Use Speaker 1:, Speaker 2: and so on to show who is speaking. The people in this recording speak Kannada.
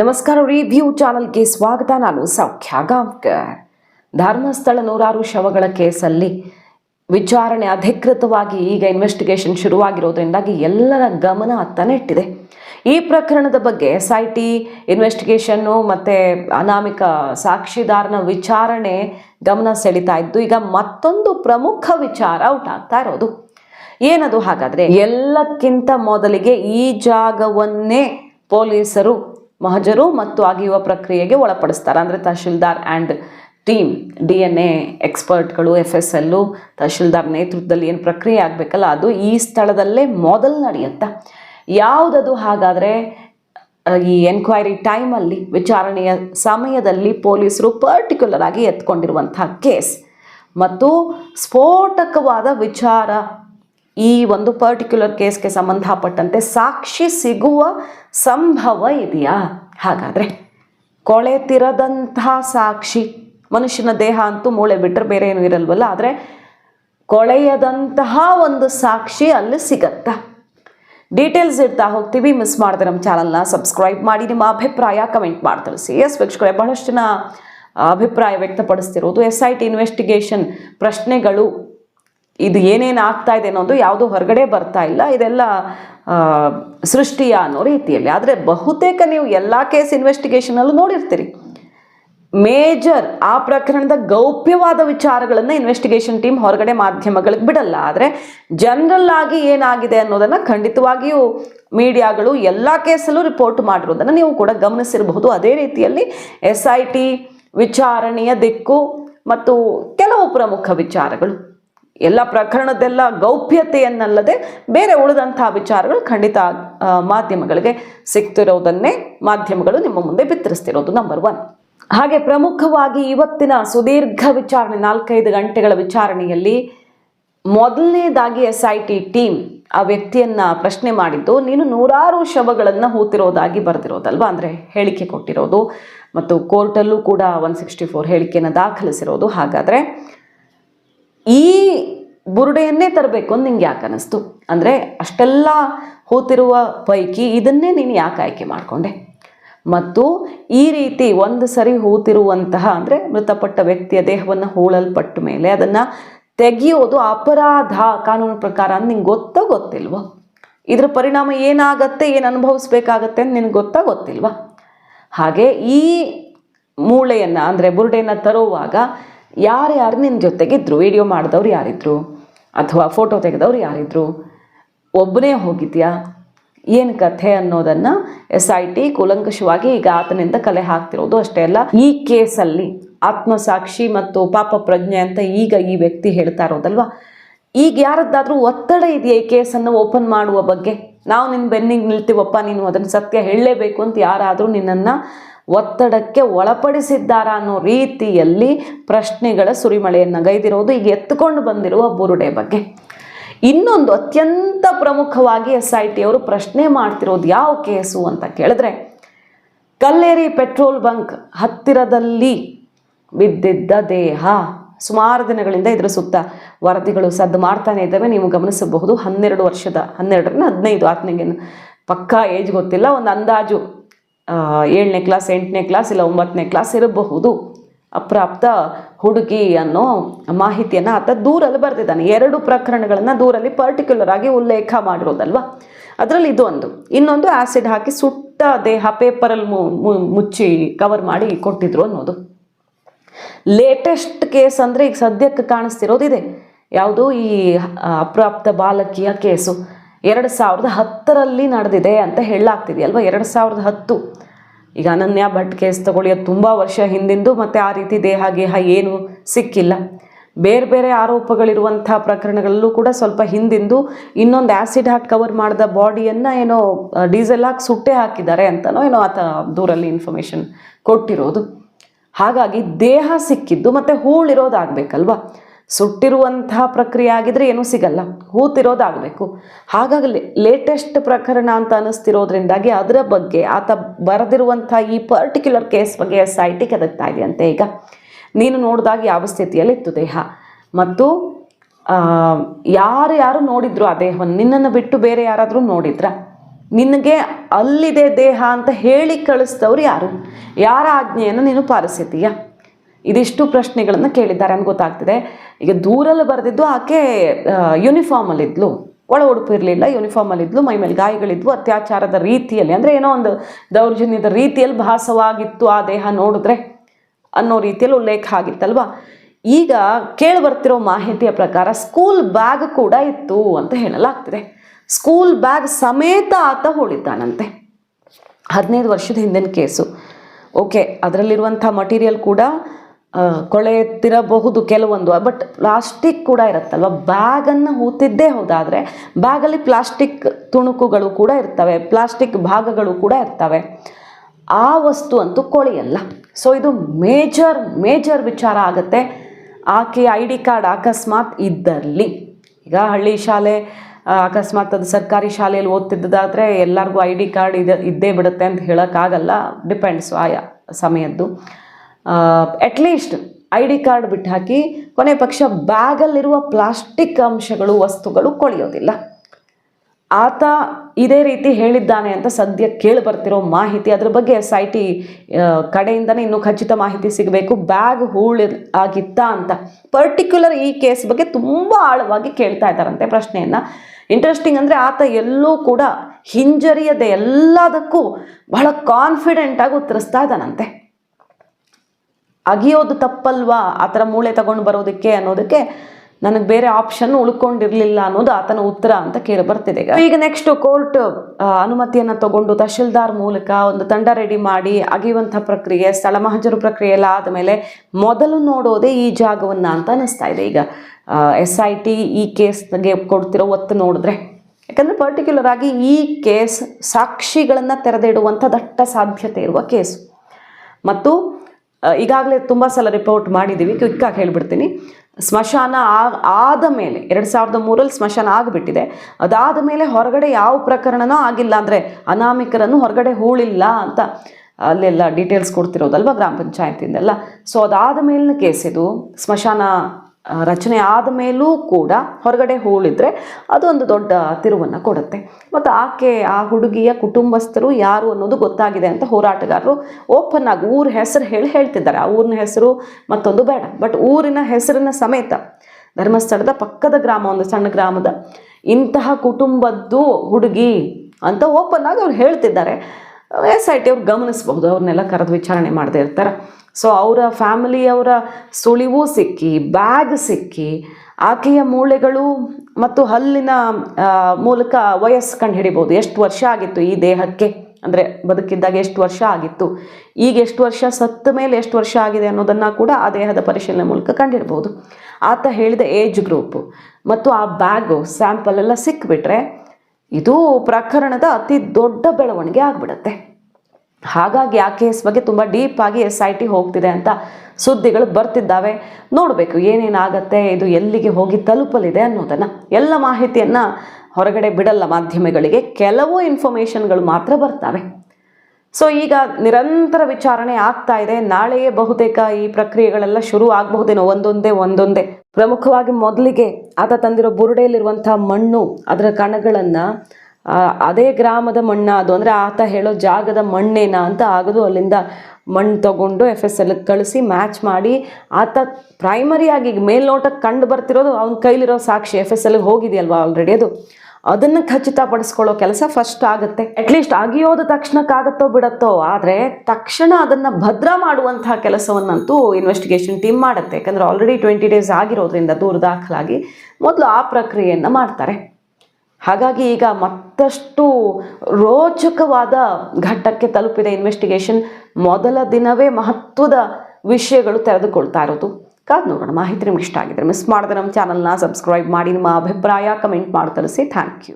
Speaker 1: ನಮಸ್ಕಾರ ರಿವ್ಯೂ ಚಾನಲ್ಗೆ ಸ್ವಾಗತ. ನಾನು ಸೌಖ್ಯ ಗಾಂವ್ಕರ್. ಧರ್ಮಸ್ಥಳ ನೂರಾರು ಶವಗಳ ಕೇಸಲ್ಲಿ ವಿಚಾರಣೆ ಅಧಿಕೃತವಾಗಿ ಈಗ ಇನ್ವೆಸ್ಟಿಗೇಷನ್ ಶುರುವಾಗಿರೋದ್ರಿಂದಾಗಿ ಎಲ್ಲರ ಗಮನ ಅತ್ತ ನೆಟ್ಟಿದೆ ಈ ಪ್ರಕರಣದ ಬಗ್ಗೆ ಎಸ್ ಐ ಟಿ ಇನ್ವೆಸ್ಟಿಗೇಷನ್ನು ಮತ್ತು ಅನಾಮಿಕ ಸಾಕ್ಷಿದಾರನ ವಿಚಾರಣೆ ಗಮನ ಸೆಳೀತಾ ಇದ್ದು, ಈಗ ಮತ್ತೊಂದು ಪ್ರಮುಖ ವಿಚಾರ ಔಟ್ ಆಗ್ತಾ ಇರೋದು. ಏನದು ಹಾಗಾದರೆ? ಎಲ್ಲಕ್ಕಿಂತ ಮೊದಲಿಗೆ ಈ ಜಾಗವನ್ನೇ ಪೊಲೀಸರು ಮಹಜರು ಮತ್ತು ಆಗಿಯುವ ಪ್ರಕ್ರಿಯೆಗೆ ಒಳಪಡಿಸ್ತಾರೆ. ಅಂದರೆ tahsildar and team D N A ಎಕ್ಸ್ಪರ್ಟ್ಗಳು F S L tahsildar ನೇತೃತ್ವದಲ್ಲಿ ಏನು ಪ್ರಕ್ರಿಯೆ ಆಗಬೇಕಲ್ಲ, ಅದು ಈ ಸ್ಥಳದಲ್ಲೇ ಮೊದಲು ನಡೆಯುತ್ತಾ. ಯಾವುದದು ಹಾಗಾದರೆ ಈ ಎನ್ಕ್ವೈರಿ ಟೈಮಲ್ಲಿ, ವಿಚಾರಣೆಯ ಸಮಯದಲ್ಲಿ ಪೊಲೀಸರು ಪರ್ಟಿಕ್ಯುಲರ್ ಆಗಿ ಎತ್ಕೊಂಡಿರುವಂತಹ ಕೇಸ್. ಮತ್ತು ಸ್ಫೋಟಕವಾದ ವಿಚಾರ ಈ ಒಂದು ಪರ್ಟಿಕ್ಯುಲರ್ ಕೇಸ್ಗೆ ಸಂಬಂಧಪಟ್ಟಂತೆ ಸಾಕ್ಷಿ ಸಿಗುವ ಸಂಭವ ಇದೆಯಾ? ಹಾಗಾದರೆ ಕೊಳೆತಿರದಂತಹ ಸಾಕ್ಷಿ, ಮನುಷ್ಯನ ದೇಹ ಅಂತೂ ಮೂಳೆ ಬಿಟ್ಟರೆ ಬೇರೆ ಏನು ಇರಲ್ವಲ್ಲ, ಆದರೆ ಕೊಳೆಯದಂತಹ ಒಂದು ಸಾಕ್ಷಿ ಅಲ್ಲಿ ಸಿಗತ್ತಾ? ಡೀಟೇಲ್ಸ್ ಇಡ್ತಾ ಹೋಗ್ತೀವಿ ಮಿಸ್ ಮಾಡಿದ್ರೆ ನಮ್ಮ ಚಾನಲ್ನ ಸಬ್ಸ್ಕ್ರೈಬ್ ಮಾಡಿ, ನಿಮ್ಮ ಅಭಿಪ್ರಾಯ ಕಮೆಂಟ್ ಮಾಡಿ ತಿಳಿಸಿ. ಎಸ್ ವೀಕ್ಷಕರೇ, ಬಹಳಷ್ಟು ಜನ ಅಭಿಪ್ರಾಯ ವ್ಯಕ್ತಪಡಿಸ್ತಿರೋದು. ಎಸ್ ಐ ಟಿ ಇನ್ವೆಸ್ಟಿಗೇಷನ್ ಪ್ರಶ್ನೆಗಳು ಇದು ಏನೇನು ಆಗ್ತಾ ಇದೆ ಅನ್ನೋದು ಯಾವುದೂ ಹೊರಗಡೆ ಬರ್ತಾ ಇಲ್ಲ. ಇದೆಲ್ಲ ಸೃಷ್ಟಿಯ ಅನ್ನೋ ರೀತಿಯಲ್ಲಿ. ಆದರೆ ಬಹುತೇಕ ನೀವು ಎಲ್ಲ ಕೇಸ್ ಇನ್ವೆಸ್ಟಿಗೇಷನಲ್ಲೂ ನೋಡಿರ್ತೀರಿ. ಮೇಜರ್ ಆ ಪ್ರಕರಣದ ಗೌಪ್ಯವಾದ ವಿಚಾರಗಳನ್ನು ಇನ್ವೆಸ್ಟಿಗೇಷನ್ ಟೀಮ್ ಹೊರಗಡೆ ಮಾಧ್ಯಮಗಳಿಗೆ ಬಿಡಲ್ಲ. ಆದರೆ ಜನರಲ್ ಆಗಿ ಏನಾಗಿದೆ ಅನ್ನೋದನ್ನು ಖಂಡಿತವಾಗಿಯೂ ಮೀಡಿಯಾಗಳು ಎಲ್ಲ ಕೇಸಲ್ಲೂ ರಿಪೋರ್ಟ್ ಮಾಡಿರೋದನ್ನು ನೀವು ಕೂಡ ಗಮನಿಸಿರಬಹುದು. ಅದೇ ರೀತಿಯಲ್ಲಿ ಎಸ್ ಐ ವಿಚಾರಣೆಯ ದಿಕ್ಕು ಮತ್ತು ಕೆಲವು ಪ್ರಮುಖ ವಿಚಾರಗಳು. ಎಲ್ಲ ಪ್ರಕರಣದೆಲ್ಲ ಗೌಪ್ಯತೆಯನ್ನಲ್ಲದೆ ಬೇರೆ ಉಳಿದಂತಹ ವಿಚಾರಗಳು ಖಂಡಿತ ಮಾಧ್ಯಮಗಳಿಗೆ ಸಿಗ್ತಿರೋದನ್ನೇ ಮಾಧ್ಯಮಗಳು ನಿಮ್ಮ ಮುಂದೆ ಬಿತ್ತರಿಸ್ತಿರೋದು ನಂಬರ್ ಒನ್ ಹಾಗೆ ಪ್ರಮುಖವಾಗಿ ಇವತ್ತಿನ ಸುದೀರ್ಘ ವಿಚಾರಣೆ, ನಾಲ್ಕೈದು ಗಂಟೆಗಳ ವಿಚಾರಣೆಯಲ್ಲಿ ಮೊದಲನೇದಾಗಿ ಎಸ್ ಐ ಟಿ ಟೀಮ್ ಆ ವ್ಯಕ್ತಿಯನ್ನ ಪ್ರಶ್ನೆ ಮಾಡಿದ್ದು, ನೀನು ನೂರಾರು ಶವಗಳನ್ನು ಹೂತಿರೋದಾಗಿ ಬರೆದಿರೋದಲ್ವ? ಅಂದರೆ ಹೇಳಿಕೆ ಕೊಟ್ಟಿರೋದು ಮತ್ತು ಕೋರ್ಟಲ್ಲೂ ಕೂಡ ಒನ್ ಸಿಕ್ಸ್ಟಿ ಫೋರ್ ಹೇಳಿಕೆಯನ್ನು ದಾಖಲಿಸಿರೋದು. ಹಾಗಾದರೆ ಈ ಬುರುಡೆಯನ್ನೇ ತರಬೇಕು ಅಂತ ನಿಂಗೆ ಯಾಕೆ ಅನ್ನಿಸ್ತು ಅಂದರೆ ಅಷ್ಟೆಲ್ಲ ಹೂತಿರುವ ಪೈಕಿ ಇದನ್ನೇ ನೀನು ಯಾಕೆ ಆಯ್ಕೆ ಮಾಡಿಕೊಂಡೆ? ಮತ್ತು ಈ ರೀತಿ ಒಂದು ಸರಿ ಹೂತಿರುವಂತಹ, ಅಂದರೆ ಮೃತಪಟ್ಟ ವ್ಯಕ್ತಿಯ ದೇಹವನ್ನು ಹೂಳಲ್ಪಟ್ಟ ಮೇಲೆ ಅದನ್ನು ತೆಗೆಯೋದು ಅಪರಾಧ ಕಾನೂನು ಪ್ರಕಾರ ನಿಂಗೆ ಗೊತ್ತೋ ಗೊತ್ತಿಲ್ವೋ? ಇದ್ರ ಪರಿಣಾಮ ಏನಾಗತ್ತೆ, ಏನು ಅನುಭವಿಸ್ಬೇಕಾಗತ್ತೆ ಅಂತ ನಿನಗೆ ಗೊತ್ತಾ ಗೊತ್ತಿಲ್ವಾ? ಹಾಗೆ ಈ ಮೂಳೆಯನ್ನು, ಅಂದರೆ ಬುರುಡೆಯನ್ನು ತರುವಾಗ ಯಾರ್ಯಾರು ನಿನ್ನ ಜೊತೆಗಿದ್ರು? ವಿಡಿಯೋ ಮಾಡಿದವ್ರು ಯಾರಿದ್ರು? ಅಥವಾ ಫೋಟೋ ತೆಗೆದವ್ರು ಯಾರಿದ್ರು? ಒಬ್ಬನೇ ಹೋಗಿದ್ಯಾ? ಏನು ಕಥೆ ಅನ್ನೋದನ್ನು ಎಸ್ ಐ ಟಿ ಕೂಲಂಕಷವಾಗಿ ಈಗ ಆತನಿಂದ ಕಲೆ ಹಾಕ್ತಿರೋದು ಅಷ್ಟೇ ಅಲ್ಲ, ಈ ಕೇಸಲ್ಲಿ ಆತ್ಮಸಾಕ್ಷಿ ಮತ್ತು ಪಾಪ ಪ್ರಜ್ಞೆ ಅಂತ ಈಗ ಈ ವ್ಯಕ್ತಿ ಹೇಳ್ತಾ ಇರೋದಲ್ವಾ? ಈಗ ಯಾರದ್ದಾದರೂ ಒತ್ತಡ ಇದೆಯಾ ಈ ಕೇಸನ್ನು ಓಪನ್ ಮಾಡುವ ಬಗ್ಗೆ? ನಾವು ನಿನ್ನ ಬೆನ್ನಿಗೆ ನಿಲ್ತೀವಪ್ಪ, ನೀನು ಅದನ್ನು ಸತ್ಯ ಹೇಳಲೇಬೇಕು ಅಂತ ಯಾರಾದರೂ ನಿನ್ನನ್ನು ಒತ್ತಡಕ್ಕೆ ಒಳಪಡಿಸಿದ್ದಾರಾ ಅನ್ನೋ ರೀತಿಯಲ್ಲಿ ಪ್ರಶ್ನೆಗಳ ಸುರಿಮಳೆಯನ್ನು ಗೈದಿರೋದು ಈಗ ಎತ್ತುಕೊಂಡು ಬಂದಿರುವ ಬುರುಡೆ ಬಗ್ಗೆ. ಇನ್ನೊಂದು ಅತ್ಯಂತ ಪ್ರಮುಖವಾಗಿ ಎಸ್ ಐ ಟಿ ಅವರು ಪ್ರಶ್ನೆ ಮಾಡ್ತಿರೋದು ಯಾವ ಕೇಸು ಅಂತ ಕೇಳಿದ್ರೆ, ಕಲ್ಲೇರಿ ಪೆಟ್ರೋಲ್ ಬಂಕ್ ಹತ್ತಿರದಲ್ಲಿ ಬಿದ್ದಿದ್ದ ದೇಹ ಸುಮಾರು ದಿನಗಳಿಂದ ಇದರ ಸುತ್ತ ವರದಿಗಳು ಸದ್ದು ಮಾಡ್ತಾನೆ ಇದ್ದಾವೆ. ನೀವು ಗಮನಿಸಬಹುದು, ಹನ್ನೆರಡು ವರ್ಷದ, ಹನ್ನೆರಡರಿಂದ ಹದಿನೈದು ಆತನಿಗೇನು ಪಕ್ಕಾ ಏಜ್ ಗೊತ್ತಿಲ್ಲ, ಒಂದು ಅಂದಾಜು ಏಳನೇ ಕ್ಲಾಸ್ ಎಂಟನೇ ಕ್ಲಾಸ್ ಇಲ್ಲ ಒಂಬತ್ತನೇ ಕ್ಲಾಸ್ ಇರಬಹುದು. ಅಪ್ರಾಪ್ತ ಹುಡುಗಿ ಅನ್ನೋ ಮಾಹಿತಿಯನ್ನು ಆತ ದೂರಲ್ಲಿ ಬರೆದಿದ್ದಾನೆ. ಎರಡು ಪ್ರಕರಣಗಳನ್ನು ದೂರಲ್ಲಿ ಪರ್ಟಿಕ್ಯುಲರ್ ಆಗಿ ಉಲ್ಲೇಖ ಮಾಡಿರೋದಲ್ವಾ? ಅದರಲ್ಲಿ ಇದೊಂದು ಇನ್ನೊಂದು ಆ್ಯಸಿಡ್ ಹಾಕಿ ಸುಟ್ಟ ದೇಹ ಪೇಪರಲ್ಲಿ ಮುಚ್ಚಿ ಕವರ್ ಮಾಡಿ ಕೊಟ್ಟಿದ್ರು ಅನ್ನೋದು. ಲೇಟೆಸ್ಟ್ ಕೇಸ್ ಅಂದರೆ ಈಗ ಸದ್ಯಕ್ಕೆ ಕಾಣಿಸ್ತಿರೋದಿದೆ. ಯಾವುದು ಈ ಅಪ್ರಾಪ್ತ ಬಾಲಕಿಯ ಕೇಸು ಎರಡು ಸಾವಿರದ ಹತ್ತರಲ್ಲಿ ನಡೆದಿದೆ ಅಂತ ಹೇಳಲಾಗ್ತಿದೆಯಲ್ವ? ಎರಡು ಸಾವಿರದ ಹತ್ತು. ಈಗ ಅನನ್ಯ ಭಟ್ ಕೇಸ್ ತಗೊಳ್ಳಿ ಅದು ತುಂಬ ವರ್ಷ ಹಿಂದಿಂದು ಮತ್ತು ಆ ರೀತಿ ದೇಹ ಗೇಹ ಏನು ಸಿಕ್ಕಿಲ್ಲ. ಬೇರೆ ಬೇರೆ ಆರೋಪಗಳಿರುವಂಥ ಪ್ರಕರಣಗಳಲ್ಲೂ ಕೂಡ ಸ್ವಲ್ಪ ಹಿಂದಿಂದು ಇನ್ನೊಂದು ಆ್ಯಸಿಡ್ ಹಾಕಿ ಕವರ್ ಮಾಡಿದ ಬಾಡಿಯನ್ನು ಏನೋ ಡೀಸೆಲ್ ಹಾಕಿ ಸುಟ್ಟೆ ಹಾಕಿದ್ದಾರೆ ಅಂತನೋ ಏನೋ ಆತ ದೂರಲ್ಲಿ ಇನ್ಫಾರ್ಮೇಷನ್ ಕೊಟ್ಟಿರೋದು. ಹಾಗಾಗಿ ದೇಹ ಸಿಕ್ಕಿದ್ದು ಮತ್ತು ಹೂಳಿರೋದಾಗಬೇಕಲ್ವ? ಸುಟ್ಟಿರುವಂತಹ ಪ್ರಕ್ರಿಯೆ ಆಗಿದ್ರೆ ಏನೂ ಸಿಗಲ್ಲ. ಹೂತಿರೋದಾಗಬೇಕು. ಹಾಗಾಗಿ ಲೇಟೆಸ್ಟ್ ಪ್ರಕರಣ ಅಂತ ಅನ್ನಿಸ್ತಿರೋದ್ರಿಂದಾಗಿ ಅದರ ಬಗ್ಗೆ ಆತ ಬರೆದಿರುವಂಥ ಈ ಪರ್ಟಿಕ್ಯುಲರ್ ಕೇಸ್ ಬಗ್ಗೆ ಎಸ್ ಐ ಟಿ ಇದೆಯಂತೆ ಈಗ. ನೀನು ನೋಡಿದಾಗ ಯಾವ ಸ್ಥಿತಿಯಲ್ಲಿತ್ತು ದೇಹ? ಮತ್ತು ಯಾರು ಯಾರು ನೋಡಿದ್ರು ಆ ದೇಹವನ್ನು? ನಿನ್ನನ್ನು ಬಿಟ್ಟು ಬೇರೆ ಯಾರಾದರೂ ನೋಡಿದ್ರಾ? ನಿನಗೆ ಅಲ್ಲಿದೆ ದೇಹ ಅಂತ ಹೇಳಿ ಕಳಿಸಿದವ್ರು ಯಾರು? ಯಾರ ಆಜ್ಞೆಯನ್ನು ನೀನು ಪಾಲಿಸಿದ್ದೀಯಾ? ಇದಿಷ್ಟು ಪ್ರಶ್ನೆಗಳನ್ನು ಕೇಳಿದ್ದಾರೆ ಅಂತ ಗೊತ್ತಾಗ್ತಿದೆ. ಈಗ ದೂರಲ್ಲಿ ಬರೆದಿದ್ದು ಆಕೆ ಯೂನಿಫಾರ್ಮಲ್ಲಿದ್ಲು ಒಳ ಉಡುಪು ಇರಲಿಲ್ಲ ಯೂನಿಫಾರ್ಮಲ್ಲಿದ್ಲು ಮೈ ಮೇಲೆ ಗಾಯಗಳಿದ್ವು, ಅತ್ಯಾಚಾರದ ರೀತಿಯಲ್ಲಿ. ಅಂದರೆ ಏನೋ ಒಂದು ದೌರ್ಜನ್ಯದ ರೀತಿಯಲ್ಲಿ ಭಾಸವಾಗಿತ್ತು ಆ ದೇಹ ನೋಡಿದ್ರೆ ಅನ್ನೋ ರೀತಿಯಲ್ಲಿ ಉಲ್ಲೇಖ ಆಗಿತ್ತಲ್ವಾ? ಈಗ ಕೇಳಿ ಬರ್ತಿರೋ ಮಾಹಿತಿಯ ಪ್ರಕಾರ ಸ್ಕೂಲ್ ಬ್ಯಾಗ್ ಕೂಡ ಇತ್ತು ಅಂತ ಹೇಳಲಾಗ್ತಿದೆ. ಸ್ಕೂಲ್ ಬ್ಯಾಗ್ ಸಮೇತ ಆತ ಹೋಳಿದ್ದಾನಂತೆ. ಹದಿನೈದು ವರ್ಷದ ಹಿಂದಿನ ಕೇಸು. ಓಕೆ ಅದರಲ್ಲಿರುವಂಥ ಮಟೀರಿಯಲ್ ಕೂಡ ಆ, ಕೊಳೆತಿರಬಹುದು ಕೆಲವೊಂದು ಬಟ್ ಪ್ಲಾಸ್ಟಿಕ್ ಕೂಡ ಇರುತ್ತಲ್ವ? ಬ್ಯಾಗನ್ನು ಹೂತಿದ್ದೇ ಹೋದಾದರೆ ಬ್ಯಾಗಲ್ಲಿ ಪ್ಲಾಸ್ಟಿಕ್ ತುಣುಕುಗಳು ಕೂಡ ಇರ್ತವೆ ಪ್ಲಾಸ್ಟಿಕ್ ಭಾಗಗಳು ಕೂಡ ಇರ್ತವೆ. ಆ ವಸ್ತು ಅಂತೂ ಕೊಳೆಯಲ್ಲ. ಸೊ ಇದು ಮೇಜರ್ ಮೇಜರ್ ವಿಚಾರ ಆಗುತ್ತೆ. ಆಕೆ ಐ ಡಿ ಕಾರ್ಡ್ ಅಕಸ್ಮಾತ್ ಇದ್ದಲ್ಲಿ. ಈಗ ಹಳ್ಳಿ ಶಾಲೆ ಅಕಸ್ಮಾತ್ ಅದು ಸರ್ಕಾರಿ ಶಾಲೆಯಲ್ಲಿ ಓದ್ತಿದ್ದದಾದರೆ ಎಲ್ಲರಿಗೂ ಐ ಡಿ ಕಾರ್ಡ್ ಇದೆ ಇದ್ದೇ ಬಿಡುತ್ತೆ ಅಂತ ಹೇಳೋಕ್ಕಾಗಲ್ಲ. ಡಿಪೆಂಡ್ಸ್ ಆಯಾ ಸಮಯದ್ದು. At least I D card ಬಿಟ್ಟು ಹಾಕಿ ಕೊನೆ ಪಕ್ಷ ಬ್ಯಾಗಲ್ಲಿರುವ ಪ್ಲಾಸ್ಟಿಕ್ ಅಂಶಗಳು, ವಸ್ತುಗಳು ಕೊಳೆಯೋದಿಲ್ಲ. ಆತ ಇದೇ ರೀತಿ ಹೇಳಿದ್ದಾನೆ ಅಂತ ಸದ್ಯ ಕೇಳಿ ಬರ್ತಿರೋ ಮಾಹಿತಿ. ಅದ್ರ ಬಗ್ಗೆ ಎಸ್ ಐ ಟಿ ಕಡೆಯಿಂದನೇ ಇನ್ನೂ ಖಚಿತ ಮಾಹಿತಿ ಸಿಗಬೇಕು. ಬ್ಯಾಗ್ ಹೂಳು ಆಗಿತ್ತಾ ಅಂತ ಪರ್ಟಿಕ್ಯುಲರ್ ಈ ಕೇಸ್ ಬಗ್ಗೆ ತುಂಬ ಆಳವಾಗಿ ಕೇಳ್ತಾ ಇದ್ದಾರಂತೆ ಪ್ರಶ್ನೆಯನ್ನು. ಇಂಟ್ರೆಸ್ಟಿಂಗ್ ಅಂದರೆ ಆತ ಎಲ್ಲೂ ಕೂಡ ಹಿಂಜರಿಯದೆ ಎಲ್ಲದಕ್ಕೂ ಬಹಳ ಕಾನ್ಫಿಡೆಂಟಾಗಿ ಉತ್ತರಿಸ್ತಾ ಇದ್ದಾನಂತೆ. ಅಗಿಯೋದು ತಪ್ಪಲ್ವಾ? ಆ ಥರ ಮೂಳೆ ತಗೊಂಡು ಬರೋದಕ್ಕೆ ಅನ್ನೋದಕ್ಕೆ ನನಗೆ ಬೇರೆ ಆಪ್ಷನ್ ಉಳ್ಕೊಂಡಿರಲಿಲ್ಲ ಅನ್ನೋದು ಆತನ ಉತ್ತರ ಅಂತ ಕೇಳಿ ಬರ್ತಿದೆ. ಈಗ ಈಗ ನೆಕ್ಸ್ಟ್ ಕೋರ್ಟ್ ಅನುಮತಿಯನ್ನು ತಗೊಂಡು ತಹಶೀಲ್ದಾರ್ ಮೂಲಕ ಒಂದು ತಂಡ ರೆಡಿ ಮಾಡಿ ಅಗಿಯುವಂಥ ಪ್ರಕ್ರಿಯೆ, ಸ್ಥಳ ಮಹಜರು ಪ್ರಕ್ರಿಯೆ ಎಲ್ಲ ಆದಮೇಲೆ ಮೊದಲು ನೋಡೋದೇ ಈ ಜಾಗವನ್ನು ಅಂತ ಅನಿಸ್ತಾ ಇದೆ. ಈಗ ಎಸ್ ಐ ಟಿ ಈ ಕೇಸ್ಗೆ ಕೊಡ್ತಿರೋ ಒತ್ತು ನೋಡಿದ್ರೆ. ಯಾಕಂದರೆ ಪರ್ಟಿಕ್ಯುಲರ್ ಆಗಿ ಈ ಕೇಸ್ ಸಾಕ್ಷಿಗಳನ್ನು ತೆರೆದಿಡುವಂಥ ದಟ್ಟ ಸಾಧ್ಯತೆ ಇರುವ ಕೇಸು. ಮತ್ತು ಈಗಾಗಲೇ ತುಂಬ ಸಲ ರಿಪೋರ್ಟ್ ಮಾಡಿದ್ದೀವಿ. ಕ್ವಿಕ್ಕಾಗಿ ಹೇಳ್ಬಿಡ್ತೀನಿ. ಸ್ಮಶಾನ ಆದ ಮೇಲೆ, ಎರಡು ಸಾವಿರದ ಮೂರಲ್ಲಿ ಸ್ಮಶಾನ ಆಗಿಬಿಟ್ಟಿದೆ. ಅದಾದ ಮೇಲೆ ಹೊರಗಡೆ ಯಾವ ಪ್ರಕರಣನೂ ಆಗಿಲ್ಲ ಅಂದರೆ ಅನಾಮಿಕರನ್ನು ಹೊರಗಡೆ ಹೂಳಿಲ್ಲ ಅಂತ ಅಲ್ಲೆಲ್ಲ ಡೀಟೇಲ್ಸ್ ಕೊಡ್ತಿರೋದಲ್ವ ಗ್ರಾಮ ಪಂಚಾಯತಿಂದೆಲ್ಲ ಸೊ ಅದಾದ ಮೇಲಿನ ಕೇಸ್ ಇದು. ಸ್ಮಶಾನ ರಚನೆ ಆದ ಮೇಲೂ ಕೂಡ ಹೊರಗಡೆ ಹೂಳಿದ್ರೆ ಒಂದು ದೊಡ್ಡ ತಿರುವನ್ನು ಕೊಡುತ್ತೆ. ಮತ್ತು ಆಕೆ ಆ ಹುಡುಗಿಯ ಕುಟುಂಬಸ್ಥರು ಯಾರು ಅನ್ನೋದು ಗೊತ್ತಾಗಿದೆ ಅಂತ ಹೋರಾಟಗಾರರು ಓಪನ್ ಆಗಿ ಊರ ಹೆಸರು ಹೇಳಿ ಹೇಳ್ತಿದ್ದಾರೆ. ಆ ಊರಿನ ಹೆಸರು ಮತ್ತೊಂದು ಬೇಡ. ಬಟ್ ಊರಿನ ಹೆಸರಿನ ಸಮೇತ ಧರ್ಮಸ್ಥಳದ ಪಕ್ಕದ ಗ್ರಾಮ, ಒಂದು ಸಣ್ಣ ಗ್ರಾಮದ ಇಂತಹ ಕುಟುಂಬದ್ದು ಹುಡುಗಿ ಅಂತ ಓಪನ್ ಆಗಿ ಅವ್ರು ಹೇಳ್ತಿದ್ದಾರೆ. ಎಸ್ ಐ ಟಿ ಅವ್ರು ಗಮನಿಸಬಹುದು, ಅವ್ರನ್ನೆಲ್ಲ ಕರೆದು ವಿಚಾರಣೆ ಮಾಡದೇ ಇರ್ತಾರೆ. ಸೊ ಅವರ ಫ್ಯಾಮಿಲಿಯವರ ಸುಳಿವು ಸಿಕ್ಕಿ ಬ್ಯಾಗ್ ಸಿಕ್ಕಿ, ಆಕೆಯ ಮೂಳೆಗಳು ಮತ್ತು ಹಲ್ಲಿನ ಮೂಲಕ ವಯಸ್ಸು ಕಂಡು ಹಿಡಿಬೋದು. ಎಷ್ಟು ವರ್ಷ ಆಗಿತ್ತು ಈ ದೇಹಕ್ಕೆ? ಅಂದರೆ ಬದುಕಿದ್ದಾಗ ಎಷ್ಟು ವರ್ಷ ಆಗಿತ್ತು? ಈಗ ಎಷ್ಟು ವರ್ಷ, ಸತ್ತ ಮೇಲೆ ಎಷ್ಟು ವರ್ಷ ಆಗಿದೆ ಅನ್ನೋದನ್ನು ಕೂಡ ಆ ದೇಹದ ಪರಿಶೀಲನೆ ಮೂಲಕ ಕಂಡಿಡ್ಬೋದು ಆತ ಹೇಳಿದ ಏಜ್ ಗ್ರೂಪು ಮತ್ತು ಆ ಬ್ಯಾಗು ಸ್ಯಾಂಪಲ್ ಎಲ್ಲ ಸಿಕ್ಬಿಟ್ರೆ ಇದು ಪ್ರಕರಣದ ಅತಿ ದೊಡ್ಡ ಬೆಳವಣಿಗೆ ಆಗಿಬಿಡುತ್ತೆ. ಹಾಗಾಗಿ ಆ ಕೇಸ್ ಬಗ್ಗೆ ತುಂಬ ಡೀಪ್ ಆಗಿ ಎಸ್ ಐ ಟಿ ಹೋಗ್ತಿದೆ ಅಂತ ಸುದ್ದಿಗಳು ಬರ್ತಿದ್ದಾವೆ. ನೋಡಬೇಕು ಏನೇನಾಗತ್ತೆ, ಇದು ಎಲ್ಲಿಗೆ ಹೋಗಿ ತಲುಪಲಿದೆ ಅನ್ನೋದನ್ನು. ಎಲ್ಲ ಮಾಹಿತಿಯನ್ನು ಹೊರಗಡೆ ಬಿಡಲ್ಲ ಮಾಧ್ಯಮಗಳಿಗೆ, ಕೆಲವು ಇನ್ಫಾರ್ಮೇಷನ್ಗಳು ಮಾತ್ರ ಬರ್ತವೆ. ಸೊ ಈಗ ನಿರಂತರ ವಿಚಾರಣೆ ಆಗ್ತಾ ಇದೆ. ನಾಳೆಯೇ ಬಹುತೇಕ ಈ ಪ್ರಕ್ರಿಯೆಗಳೆಲ್ಲ ಶುರು ಆಗಬಹುದೇನೋ, ಒಂದೊಂದೇ ಒಂದೊಂದೇ. ಪ್ರಮುಖವಾಗಿ ಮೊದಲಿಗೆ ಆತ ತಂದಿರೋ ಬುರುಡೆಯಲ್ಲಿರುವಂಥ ಮಣ್ಣು, ಅದರ ಕಣಗಳನ್ನು ಅದೇ ಗ್ರಾಮದ ಮಣ್ಣ, ಅದು ಅಂದರೆ ಆತ ಹೇಳೋ ಜಾಗದ ಮಣ್ಣೇನ ಅಂತ ಆಗದು. ಅಲ್ಲಿಂದ ಮಣ್ಣು ತಗೊಂಡು ಎಫ್ ಎಸ್ ಎಲ್ ಕಳಿಸಿ ಮ್ಯಾಚ್ ಮಾಡಿ ಆತ ಪ್ರೈಮರಿಯಾಗಿ ಮೇಲ್ನೋಟಕ್ಕೆ ಕಂಡು ಬರ್ತಿರೋದು ಅವ್ನ ಕೈಲಿರೋ ಸಾಕ್ಷಿ ಎಫ್ ಎಸ್ ಎಲ್ಗೆ ಹೋಗಿದೆಯಲ್ವಾ ಆಲ್ರೆಡಿ ಅದು. ಅದನ್ನು ಖಚಿತಪಡಿಸ್ಕೊಳ್ಳೋ ಕೆಲಸ ಫಸ್ಟ್ ಆಗುತ್ತೆ. ಅಟ್ಲೀಸ್ಟ್ ಆಗಿಯೋದ ತಕ್ಷಣಕ್ಕಾಗತ್ತೋ ಬಿಡತ್ತೋ, ಆದರೆ ತಕ್ಷಣ ಅದನ್ನು ಭದ್ರ ಮಾಡುವಂತಹ ಕೆಲಸವನ್ನಂತೂ ಇನ್ವೆಸ್ಟಿಗೇಷನ್ ಟೀಮ್ ಮಾಡುತ್ತೆ. ಯಾಕಂದರೆ ಆಲ್ರೆಡಿ ಟ್ವೆಂಟಿ ಡೇಸ್ ಆಗಿರೋದ್ರಿಂದ ದೂರು ದಾಖಲಾಗಿ ಮೊದಲು ಆ ಪ್ರಕ್ರಿಯೆಯನ್ನು ಮಾಡ್ತಾರೆ. ಹಾಗಾಗಿ ಈಗ ಮತ್ತಷ್ಟು ರೋಚಕವಾದ ಘಟ್ಟಕ್ಕೆ ತಲುಪಿದೆ ಇನ್ವೆಸ್ಟಿಗೇಷನ್ ಮೊದಲ ದಿನವೇ ಮಹತ್ವದ ವಿಷಯಗಳು ತೆರೆದುಕೊಳ್ತಾ ಇರೋದು. ಕಾದು ನೋಡೋಣ, ಮಾಹಿತಿ ನಿಮ್ಗೆ ಇಷ್ಟ ಆಗಿದ್ರೆ ಮಿಸ್ ಮಾಡಿದ್ರೆ ನಮ್ಮ ಚಾನಲ್ನ ಸಬ್ಸ್ಕ್ರೈಬ್ ಮಾಡಿ, ನಿಮ್ಮ ಅಭಿಪ್ರಾಯ ಕಮೆಂಟ್ ಮಾಡಿ ಸಿ ಥ್ಯಾಂಕ್ ಯು